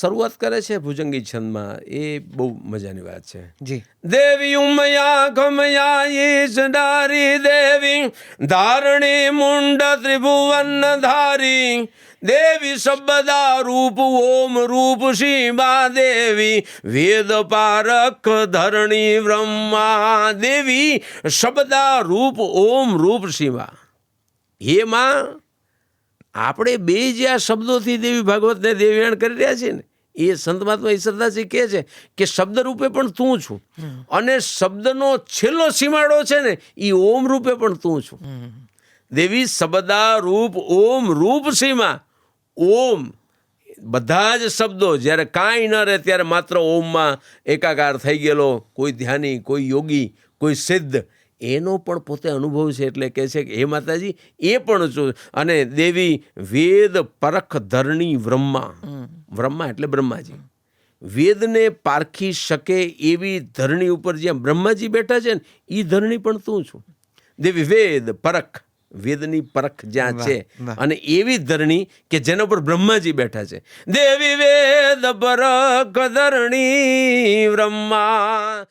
શરૂઆત કરે છે ભુજંગી છંદમાં. એ બહુ મજાની વાત છે. જી. દેવી ઉમયા ગમયા ઈશ ડારી દેવી ધારણી મુંડ ત્રિભુવન ધારી દેવી શબ્દા રૂપ ઓમ રૂપ શિવા દેવી વેદ પારખ ધરણી બ્રહ્મા દેવી શબ્દા રૂપ ઓમ રૂપ શિવા. એમાં આપણે બે જે આ શબ્દોથી દેવી ભાગવતને દેવીયાણ કરી રહ્યા છીએ ને, એ સંત મહાત્મા ઈશ્વરદાસજી કહે છે કે શબ્દ રૂપે પણ તું છું. અને શબ્દનો છેલ્લો સીમાડો છે ને એ ઓમ રૂપે પણ તું છું. દેવી શબ્દા રૂપ, ઓમ રૂપ સીમા. ઓમ, બધા જ શબ્દો જ્યારે કાંઈ ન રહે ત્યારે માત્ર ઓમમાં એકાકાર થઈ ગયેલો, કોઈ ધ્યાની, કોઈ યોગી, કોઈ સિદ્ધ એનો પણ પોતે અનુભવ છે એટલે કહે છે કે હે માતાજી એ પણ છું. અને દેવી વેદ પરખ ધરણી બ્રહ્મા. બ્રહ્મા એટલે બ્રહ્માજી. વેદને પારખી શકે એવી ધરણી ઉપર જ્યાં બ્રહ્માજી બેઠા છે ને એ ધરણી પણ તું છું. દેવી વેદ પરખ વેદની પરખ જ્યાં છે અને એવી ધરણી કે જેના પર બ્રહ્માજી બેઠા છે. દેવી વેદ પરખ ધરણી બ્રહ્મા.